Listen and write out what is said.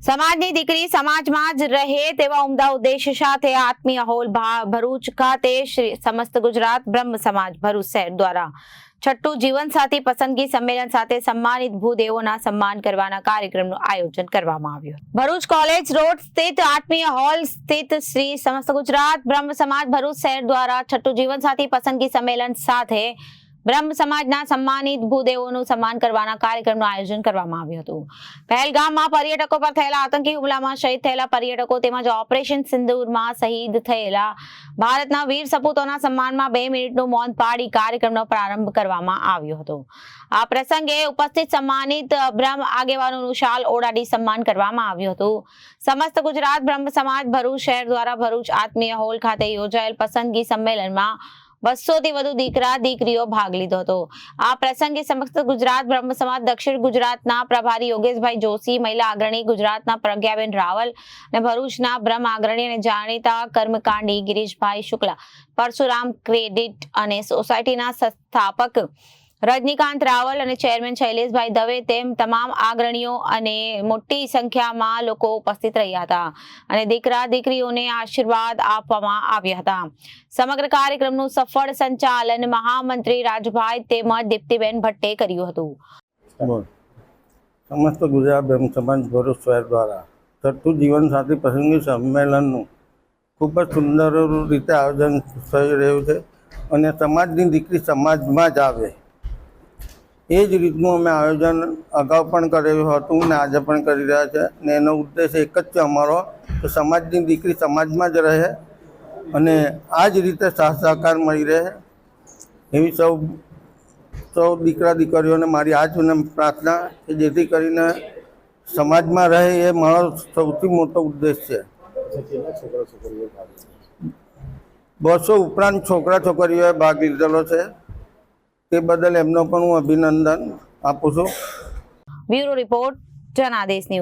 સમાજની દીકરી સમાજમાં જ રહે તેવા ઉમદા ઉદ્દેશ સાથે આત્મીય હોલ ભરૂચ ખાતે સમસ્ત ગુજરાત બ્રહ્મ સમાજ ભરૂચ શહેર દ્વારા છઠ્ઠું જીવનસાથી પસંદગી સંમેલન સાથે સન્માનિત ભૂદેવોના સન્માન કરવાના કાર્યક્રમનું આયોજન કરવામાં આવ્યું. ભરૂચ કોલેજ રોડ સ્થિત આત્મીય હોલ સ્થિત શ્રી સમસ્ત ગુજરાત બ્રહ્મ સમાજ ભરૂચ શહેર દ્વારા છઠ્ઠું જીવનસાથી પસંદગી સંમેલન સાથે બ્રહ્મ સમાજના સન્માનિત ભૂદેવોનું સન્માન કરવાના કાર્યક્રમનું આયોજન કરવામાં આવ્યું હતું. પહેલગામમાં પર્યટકો પર થયેલા આતંકી હુમલામાં શહીદ થયેલા પર્યટકો તેમજ ઓપરેશન સિંદૂરમાં શહીદ થયેલા ભારતના વીર સપૂતોના સન્માનમાં બે મિનિટનું મૌન પાડી કાર્યક્રમનો પ્રારંભ કરવામાં આવ્યો હતો. આ પ્રસંગે ઉપસ્થિત સન્માનિત બ્રહ્મ આગેવાનોનું શાલ ઓડાડી સન્માન કરવામાં આવ્યું હતું. સમસ્ત ગુજરાત બ્રહ્મ સમાજ ભરૂચ શહેર દ્વારા ભરૂચ આત્મીય હોલ ખાતે યોજાયેલ પસંદગી સંમેલનમાં બસો થી વધુ દીકરા, દીકરીઓ ભાગ લીધો હતો. આ પ્રસંગે સમક્ષ ગુજરાત, બ્રહ્મ સમાજ, દક્ષિણ ગુજરાતના પ્રભારી યોગેશભાઈ જોશી, મહિલા અગ્રણી ગુજરાતના પ્રજ્ઞાબેન રાવલ અને ભરૂચના બ્રહ્મ અગ્રણી અને જાણીતા કર્મકાંડી ગિરીશભાઈ શુક્લા, પરશુરામ ક્રેડિટ અને સોસાયટીના સ્થાપક રજનીકાંત રાવલ અને ચેરમેન શૈલેષભાઈ દવે તેમ તમામ આગ્રણીઓ અને મોટી સંખ્યામાં લોકો ઉપસ્થિત રહ્યા હતા અને દીકરા દીકરીઓને આશીર્વાદ આપવામાં આવ્યા હતા. સમગ્ર કાર્યક્રમનું સફળ સંચાલન મહામંત્રી રાજભાઈ તેમજ દીપ્તિબેન ભટ્ટે કર્યું હતું. સમસ્ત ગુજરાત બ્રહ્મ સમાજ ભરૂચ શહેર દ્વારા છઠ્ઠું જીવનસાથી પસંદગી સંમેલનનું ખૂબ જ સુંદર રીતે આયોજન થઈ રહ્યું છે અને સમાજની દીકરી સમાજમાં જ આવે. એ જ રીતનું અમે આયોજન અગાઉ પણ કરેલું હતું ને આજે પણ કરી રહ્યા છે ને એનો ઉદ્દેશ એક જ છે અમારો કે સમાજની દીકરી સમાજમાં જ રહે અને આ જ રીતે સાથ સહકાર મળી રહે. એવી સૌ સૌ દીકરા દીકરીઓને મારી આ જ પ્રાર્થના કે જેથી કરીને સમાજમાં રહે એ મારો સૌથી મોટો ઉદ્દેશ છે. બસો ઉપરાંત છોકરા છોકરીઓએ ભાગ લીધેલો છે. તે બદલ એમનો પણ હું અભિનંદન આપું છું. Bureau report Janadesh news.